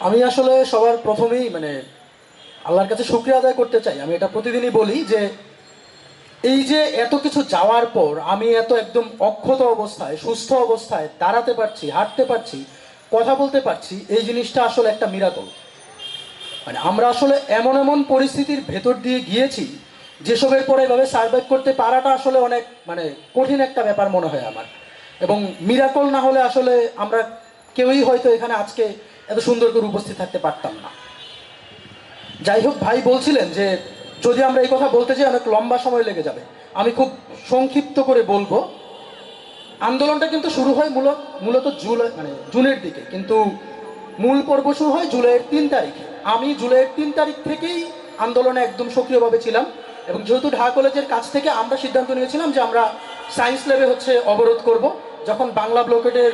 আমি আসলে সবার প্রথমেই মানে আল্লাহর কাছে শুক্রিয়া আদায় করতে চাই। আমি এটা প্রতিদিনই বলি যে এই যে এত কিছু যাওয়ার পর আমি এত একদম অক্ষত অবস্থায়, সুস্থ অবস্থায় দাঁড়াতে পারছি, হাঁটতে পারছি, কথা বলতে পারছি, এই জিনিসটা আসলে একটা মিরাকল মানে আমরা আসলে এমন এমন পরিস্থিতির ভেতর দিয়ে গিয়েছি, যেসবের পরে এভাবে সার্ভাইভ করতে পারাটা আসলে অনেক মানে কঠিন একটা ব্যাপার মনে হয় আমার। এবং মিরাকল না হলে আসলে আমরা কেউই হয়তো এখানে আজকে এত সুন্দর করে উপস্থিত থাকতে পারতাম না। যাই হোক ভাই বলছিলেন যে, যদি আমরা এই কথা বলতে চাই অনেক লম্বা সময় লেগে যাবে। আমি খুব সংক্ষিপ্ত করে বলব, আন্দোলনটা কিন্তু শুরু হয় মূলত মূলত জুলাই মানে জুনের দিকে। কিন্তু মূল পর্ব শুরু হয় জুলাইয়ের তিন তারিখে। আমি জুলাইয়ের তিন তারিখ থেকেই আন্দোলনে একদম সক্রিয়ভাবে ছিলাম এবং যেহেতু ঢাকা কলেজের কাছ থেকে আমরা সিদ্ধান্ত নিয়েছিলাম যে আমরা সায়েন্স ল্যাবে হচ্ছে অবরোধ করব, যখন বাংলা ব্লকেটের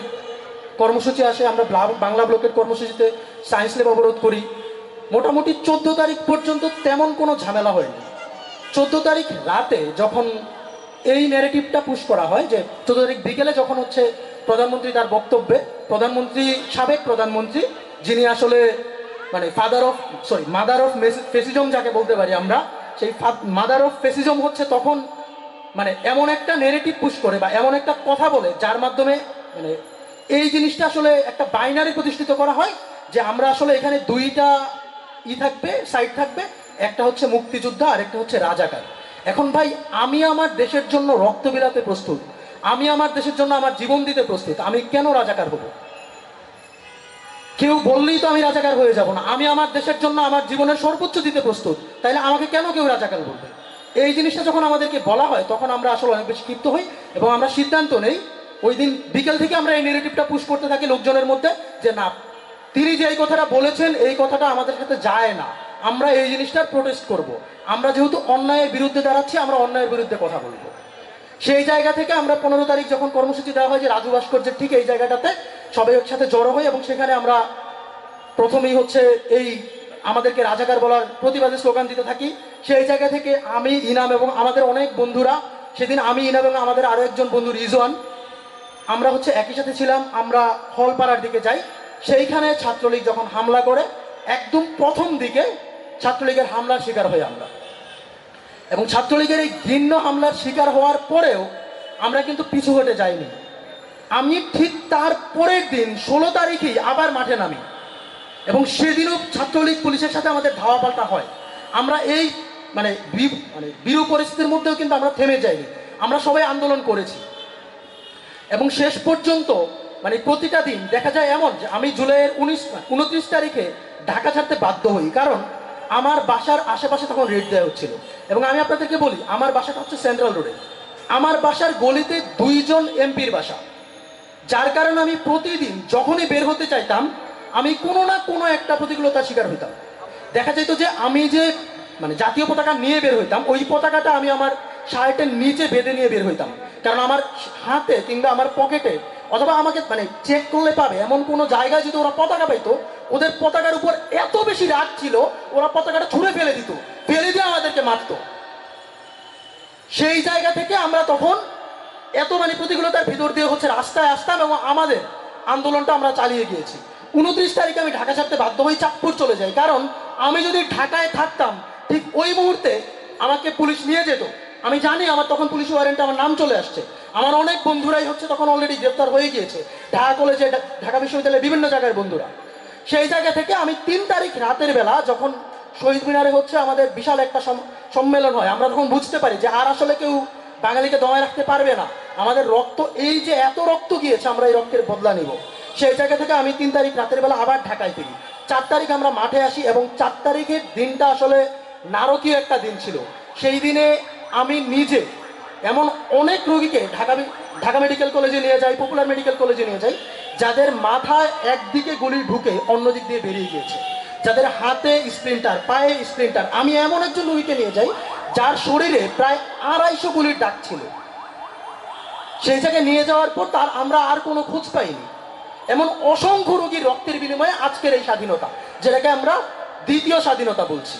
কর্মসূচি আসে, আমরা বাংলা ব্লকের কর্মসূচিতে সায়েন্স ল্যাব অবরোধ করি। মোটামুটি চোদ্দ তারিখ পর্যন্ত তেমন কোনো ঝামেলা হয়নি। চোদ্দ তারিখ রাতে যখন এই ন্যারেটিভটা পুশ করা হয় যে, চোদ্দ তারিখ বিকেলে যখন হচ্ছে প্রধানমন্ত্রী তার বক্তব্যে, প্রধানমন্ত্রী, সাবেক প্রধানমন্ত্রী, যিনি আসলে মানে father of sorry mother of fascism যাকে বলতে পারি আমরা, সেই মাদার অফ ফেসিজম হচ্ছে তখন মানে এমন একটা নেগেটিভ পুশ করে বা এমন একটা কথা বলে যার মাধ্যমে মানে এই জিনিসটা আসলে একটা বাইনারি প্রতিষ্ঠিত করা হয় যে আমরা আসলে এখানে দুইটা ই থাকবে সাইড থাকবে, একটা হচ্ছে মুক্তিযোদ্ধা আর একটা হচ্ছে রাজাকার। এখন ভাই, আমি আমার দেশের জন্য রক্ত বিলাতে প্রস্তুত। আমি আমার দেশের জন্য আমার জীবন দিতে প্রস্তুত। আমি কেন রাজাকার হব? কেউ বললেই তো আমি রাজাকার হয়ে যাব না। আমি আমার দেশের জন্য আমার জীবনের সর্বোচ্চ দিতে প্রস্তুত। তাইলে আমাকে কেন কেউ রাজাকার বলবে? এই জিনিসটা যখন আমাদেরকে বলা হয়, তখন আমরা আসলে অনেক বেশি ক্ষিপ্ত হই এবং আমরা সিদ্ধান্ত নেই ওই দিন বিকেল থেকে আমরা এই নেগেটিভটা পুশ করতে থাকি লোকজনের মধ্যে যে না, তিনি যে এই কথাটা বলেছেন, এই কথাটা আমাদের সাথে যায় না। আমরা এই জিনিসটার প্রোটেস্ট করব। আমরা যেহেতু অন্যায়ের বিরুদ্ধে দাঁড়াচ্ছি, আমরা অন্যায়ের বিরুদ্ধে কথা বলব। সেই জায়গা থেকে আমরা পনেরো তারিখ যখন কর্মসূচি দেওয়া হয় যে রাজু ভাস্কর্যের ঠিক এই জায়গাটাতে সবাই একসাথে জড়ো হই এবং সেখানে আমরা প্রথমেই হচ্ছে এই আমাদেরকে রাজাকার বলার প্রতিবাদী স্লোগান দিতে থাকি। সেই জায়গা থেকে আমি, ইনাম এবং আমাদের অনেক বন্ধুরা, সেদিন আমি, ইনাম এবং আমাদের আরও একজন বন্ধু, রিজওয়ান আমরা হচ্ছে একই সাথে ছিলাম, আমরা হলপাড়ার দিকে যাই। সেইখানে ছাত্রলীগ যখন হামলা করে, একদম প্রথম দিকে ছাত্রলীগের হামলার শিকার হই আমরা। এবং ছাত্রলীগের এই ঘৃণ্য হামলার শিকার হওয়ার পরেও আমরা কিন্তু পিছু হটে যাইনি। আমি ঠিক তার পরের দিন, ষোলো তারিখেই আবার মাঠে নামি। এবং সেদিনও ছাত্রলীগ পুলিশের সাথে আমাদের ধাওয়া পাল্টা হয়। আমরা এই মানে মানে বিরূপ পরিস্থিতির মধ্যেও কিন্তু আমরা থেমে যাইনি। আমরা সবাই আন্দোলন করেছি। এবং শেষ পর্যন্ত মানে প্রতিটা দিন দেখা যায় এমন যে আমি জুলাইয়ের উনিশ, উনত্রিশ তারিখে ঢাকা ছাড়তে বাধ্য হই। কারণ আমার বাসার আশেপাশে তখন রেড দেওয়া হচ্ছিল। এবং আমি আপনাদেরকে বলি, আমার বাসাটা হচ্ছে সেন্ট্রাল রোডে। আমার বাসার গলিতে দুইজন এমপির বাসা। যার কারণে আমি প্রতিদিন যখনই বের হতে চাইতাম, আমি কোনো না কোনো একটা প্রতিকূলতার শিকার হইতাম। দেখা যেত যে আমি যে মানে জাতীয় পতাকা নিয়ে বের হইতাম, ওই পতাকাটা আমি আমার শার্টের নিচে বেঁধে নিয়ে বের হইতাম। কারণ আমার হাতে কিংবা আমার পকেটে অথবা আমাকে মানে চেক করলে পাবে, এমন কোনো জায়গায় যদি ওরা পতাকা পাইতো, ওদের পতাকার উপর এত বেশি রাগ ছিল, ওরা পতাকাটা ছুঁড়ে ফেলে দিত, ফেলে দিয়ে আমাদেরকে মারতো। সেই জায়গা থেকে আমরা তখন এত মানে প্রতিকূলতার ভিতর দিয়ে হচ্ছে রাস্তায় আসতাম এবং আমাদের আন্দোলনটা আমরা চালিয়ে গিয়েছি। উনত্রিশ তারিখে আমি ঢাকা ছাড়তে বাধ্য হয়ে চাঁদপুর চলে যাই। কারণ আমি যদি ঢাকায় থাকতাম, ঠিক ওই মুহূর্তে আমাকে পুলিশ নিয়ে যেত। আমি জানি আমার তখন পুলিশ ওয়ারেন্টে আমার নাম চলে আসছে। আমার অনেক বন্ধুরাই হচ্ছে তখন অলরেডি গ্রেপ্তার হয়ে গিয়েছে। ঢাকা কলেজে ঢাকা বিশ্ববিদ্যালয়ের বিভিন্ন জায়গার বন্ধুরা। সেই জায়গা থেকে আমি তিন তারিখ রাতের বেলা যখন শহীদ মিনারে হচ্ছে আমাদের বিশাল একটা সম- সম্মেলন হয়, আমরা তখন বুঝতে পারি যে আর আসলে কেউ বাঙালিকে দমায় রাখতে পারবে না। আমাদের রক্ত, এই যে এত রক্ত গিয়েছে, আমরা এই রক্তের বদলা নিব। সেই জায়গা থেকে আমি তিন তারিখ রাতের বেলা আবার ঢাকায় ফিরি। চার তারিখ আমরা মাঠে আসি এবং চার তারিখের দিনটা আসলে নারকীয় একটা দিন ছিল। সেই দিনে আমি নিজে এমন অনেক রোগীকে ঢাকা ঢাকা মেডিকেল কলেজে নিয়ে যাই, পপুলার মেডিকেল কলেজে নিয়ে যাই, যাদের মাথায় একদিকে গুলি ঢুকে অন্য দিক দিয়ে বেরিয়ে গিয়েছে। যাদের হাতে স্প্রিন্টার, পায়ে স্প্রিন্টার। আমি এমন একজন রোগীকে নিয়ে যাই যার শরীরে প্রায় আড়াইশো গুলির ডাক ছিল। সেই জায়গায় নিয়ে যাওয়ার পর তার আমরা আর কোনো খোঁজ পাইনি। এমন অসংখ্য রোগীর রক্তের বিনিময়ে আজকের এই স্বাধীনতা, যেটাকে আমরা দ্বিতীয় স্বাধীনতা বলছি।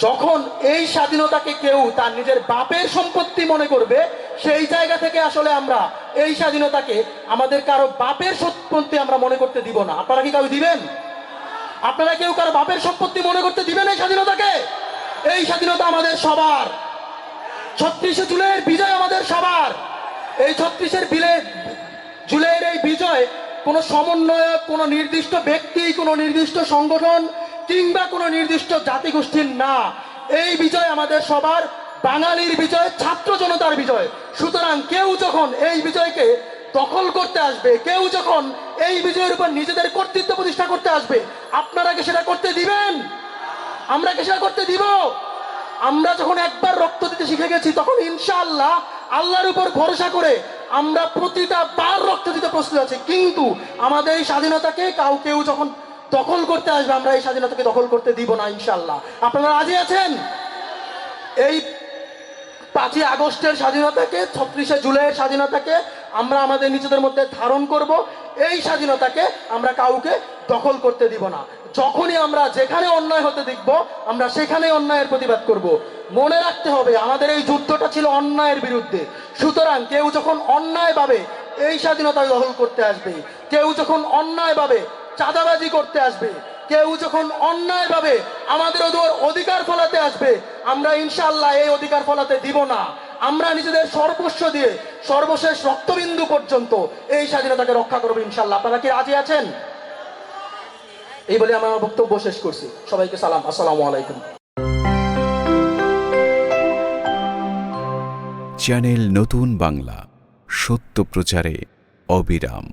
যখন এই স্বাধীনতাকে কেউ তার নিজের বাপের সম্পত্তি মনে করবে, সেই জায়গা থেকে আসলে আমরা এই স্বাধীনতাকে আমাদের কারও বাপের সম্পত্তি আমরা মনে করতে দিব না। আপনারা কি কাউ দিবেন? আপনারা কেউ কারও বাপের সম্পত্তি মনে করতে দিবেন এই স্বাধীনতাকে? এই স্বাধীনতা আমাদের সবার। ছত্রিশে জুলাইয়ের বিজয় আমাদের সবার। এই ছত্রিশের বিলে, জুলাইয়ের এই বিজয় কোনো সমন্বয়ক, কোনো নির্দিষ্ট ব্যক্তি, কোনো নির্দিষ্ট সংগঠন কিংবা কোনো নির্দিষ্ট জাতিগোষ্ঠীর না। এই বিজয় আমাদের সবার, বাঙালির বিজয়, ছাত্র জনতার বিজয়। সুতরাং কেউ যখন এই বিজয়কে দখল করতে আসবে, কেউ যখন এই বিজয়ের উপর নিজেদের কর্তৃত্ব প্রতিষ্ঠা করতে আসবে, আপনারা কি সেটা করতে দিবেন? আমরা কি সেটা করতে দিব? আমরা যখন একবার রক্ত দিতে শিখে গেছি, তখন ইনশাআল্লাহ আল্লাহর উপর ভরসা করে আমরা প্রতিটা বার রক্ত দিতে প্রস্তুত আছি। কিন্তু আমাদের এই স্বাধীনতাকে কাউ কেউ যখন দখল করতে আসবে, আমরা এই স্বাধীনতাকে দখল করতে দিব না ইনশাল্লাহ আপনারা রাজি আছেন? এই পাঁচই আগস্টের স্বাধীনতাকে, ছত্রিশে জুলাইয়ের স্বাধীনতাকে আমরা আমাদের নিজেদের মধ্যে ধারণ করব। এই স্বাধীনতাকে আমরা কাউকে দখল করতে দিব না। যখনই আমরা যেখানে অন্যায় হতে দেখব, আমরা সেখানে অন্যায়ের প্রতিবাদ করব। মনে রাখতে হবে, আমাদের এই যুদ্ধটা ছিল অন্যায়ের বিরুদ্ধে। সুতরাং কেউ যখন অন্যায় পাবে এই স্বাধীনতা দখল করতে আসবে, কেউ যখন অন্যায়ভাবে চাঁদাবাজি করতে আসবে। কেউ যখন অন্যায়ভাবে আমাদের ওদের অধিকার ফলাতে আসবে, আমরা ইনশাল্লাহ এই অধিকার ফলাতে দিব না। আমরা নিজেদের সর্বস্ব দিয়ে, সর্বশেষ রক্তবিন্দু পর্যন্ত এই স্বাধীনতাকে রক্ষা করব ইনশাল্লাহ আপনারা কি রাজি আছেন? এই বলে আমি আমার বক্তব্য শেষ করছি। সবাইকে সালাম। আসসালামু আলাইকুম। চ্যানেল নতুন বাংলা, সত্য প্রচারে অবিরাম।